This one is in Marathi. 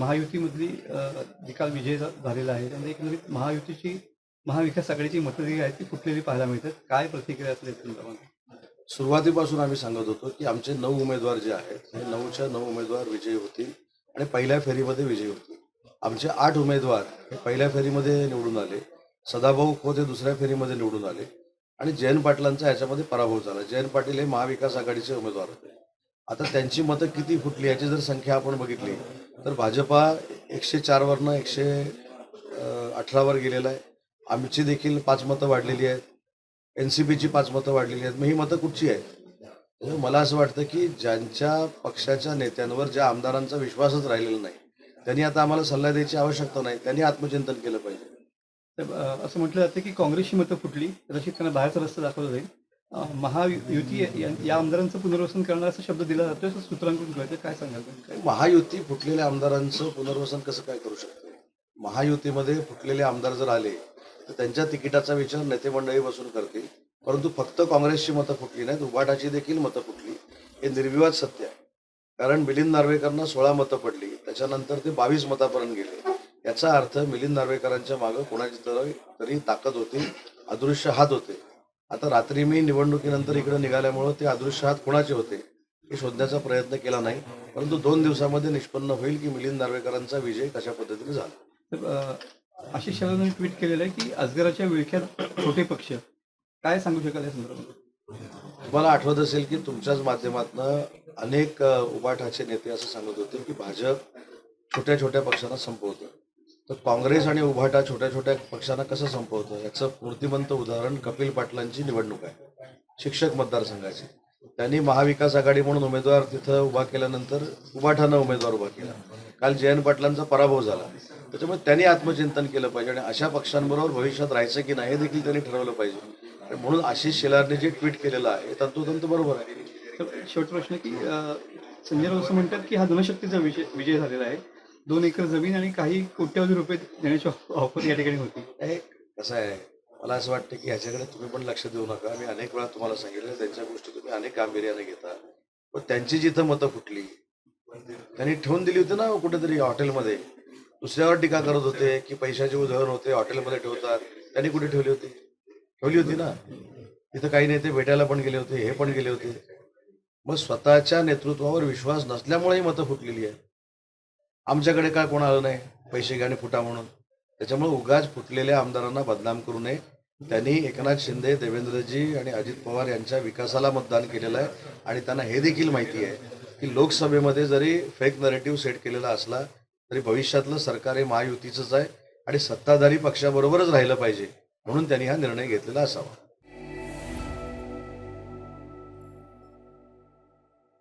महायुतीमधली अ, निकाल विजय झालेला आहे त्यामध्ये एकंदरीत म्हणजे महायुतीची महाविकास आघाडीची मतं जी आहेत ती फुटलेली पाहायला मिळतात. काय प्रतिक्रिया असल्या संदर्भात? सुरुवातीपासून आम्ही सांगत होतो की आमचे नऊ उमेदवार जे आहेत हे नऊच्या नऊ उमेदवार विजयी होतील आणि पहिल्या फेरीमध्ये विजयी होतील. आमचे आठ उमेदवार हे पहिल्या फेरीमध्ये निवडून आले सदाभाऊ खोत हे दुसऱ्या फेरीमध्ये निवडून आले आणि जयंत पाटलांचा याच्यामध्ये पराभव झाला. जयंत पाटील हे महाविकास आघाडीचे उमेदवार होते. आता त्यांची मतं किती फुटली याची जर संख्या आपण बघितली तर भाजपा एकशे चारवरनं एकशे अठरावर गेलेला आहे. आमची देखील पाच मतं वाढलेली आहेत. एन सी पीची पाच मतं वाढलेली आहेत. मग ही मतं कुठची आहेत? मला असं वाटतं की ज्यांच्या पक्षाच्या नेत्यांवर ज्या आमदारांचा विश्वासच राहिलेला नाही त्यांनी आता आम्हाला सल्ला द्यायची आवश्यकता नाही. त्यांनी आत्मचिंतन केलं पाहिजे. तर असं म्हटलं जातं की काँग्रेसची मतं फुटली कदाचित त्यांना बाहेरचा रस्ता दाखवला जाईल. महायुती या- आमदारांचं पुनर्वसन करणार असा शब्द दिला जातोय असं सूत्रांकडून कळतं काय सांगाल? महायुती फुटलेल्या आमदारांचं पुनर्वसन कसं काय करू शकते महायुतीमध्ये फुटलेले आमदार जर आले तर त्यांच्या तिकिटाचा विचार नेते मंडळी बसून करतील. परंतु फक्त काँग्रेसची मतं फुटली नाहीत उभाटाची देखील मतं फुटली. हे निर्विवाद सत्य आहे. कारण मिलिंद नार्वेकरांना सोळा मतं पडली त्याच्यानंतर ते बावीस मतापर्यंत गेले. याचा अर्थ मिलिंद नार्वेकरांच्या मागं कोणाची तरी ताकद होती अदृश्य हात होते. आता रात्री मी निवडणुकीनंतर इकडे निघाल्यामुळं ते अदृश्य हात कोणाचे होते हे शोधण्याचा प्रयत्न केला नाही. परंतु दोन दिवसामध्ये निष्पन्न होईल की मिलिंद नार्वेकरांचा विजय कशा पद्धतीने झाला? आशिष शेलारांनी ट्विट केलेलं आहे की अजगराच्या विळख्यात छोटे पक्ष. काय सांगू शकाल या संदर्भात? तुम्हाला आठवत असेल की तुमच्याच माध्यमातून अनेक अ, उबाठाचे नेते असं सांगत होते की भाजप छोट्या छोट्या पक्षांना संपवतं. तर काँग्रेस आणि उभाटा छोट्या छोट्या पक्षांना कसं संपवतं? याचं मूर्तिमंत उदाहरण कपिल पाटलांची निवडणूक आहे. शिक्षक मतदारसंघाची. त्यांनी महाविकास आघाडी म्हणून उमेदवार तिथं उभा केल्यानंतर उभाठानं उमेदवार उभा केला. काल जयंत पाटलांचा पराभव झाला. त्याच्यामुळे त्यांनी आत्मचिंतन केलं पाहिजे आणि अशा पक्षांबरोबर भविष्यात राहायचं की नाही हे देखील त्यांनी ठरवलं पाहिजे. आणि म्हणून आशिष शेलारने जे ट्विट केलेलं आहे तंतोतंत बरोबर आहे. शेवट प्रश्न की संजय राऊत म्हणतात की हा धनशक्तीचा विजय विजय झालेला आहे. दोन एकर जमीन आणि काही कोट्यावधी रुपये देण्याची ऑफर या ठिकाणी होती. हे कसं आहे मला असं वाटतं की ह्याच्याकडे तुम्ही पण लक्ष देऊ नका. मी अनेक वेळा तुम्हाला सांगितलं त्यांच्या गोष्टी तुम्ही अनेक गांभीर्याने घेता. पण त्यांची जिथं मतं फुटली त्यांनी ठेवून दिली होती ना कुठेतरी हॉटेलमध्ये. दुसऱ्यावर टीका करत होते की पैशाचे उधळण होते हॉटेलमध्ये ठेवतात. त्यांनी कुठे ठेवली होती? ठेवली होती ना. तिथं काही नेते भेटायला पण गेले होते हे पण गेले होते. मग स्वतःच्या नेतृत्वावर विश्वास नसल्यामुळे ही मतं फुटलेली आहे आमच्याकडे काय कोण आलं नाही पैसे घ्या आणि फुटा म्हणून. त्याच्यामुळे उगाच फुटलेल्या आमदारांना बदनाम करू नये. त्यांनी एकनाथ शिंदे देवेंद्रजी आणि अजित पवार यांच्या विकासाला मतदान केलेलं आहे आणि त्यांना हे देखील माहिती आहे की लोकसभेमध्ये जरी फेक नरेटिव्ह सेट केलेला असला तरी भविष्यातलं सरकार हे महायुतीचंच आहे आणि सत्ताधारी पक्षाबरोबरच राहिलं पाहिजे म्हणून त्यांनी हा निर्णय घेतलेला असावा.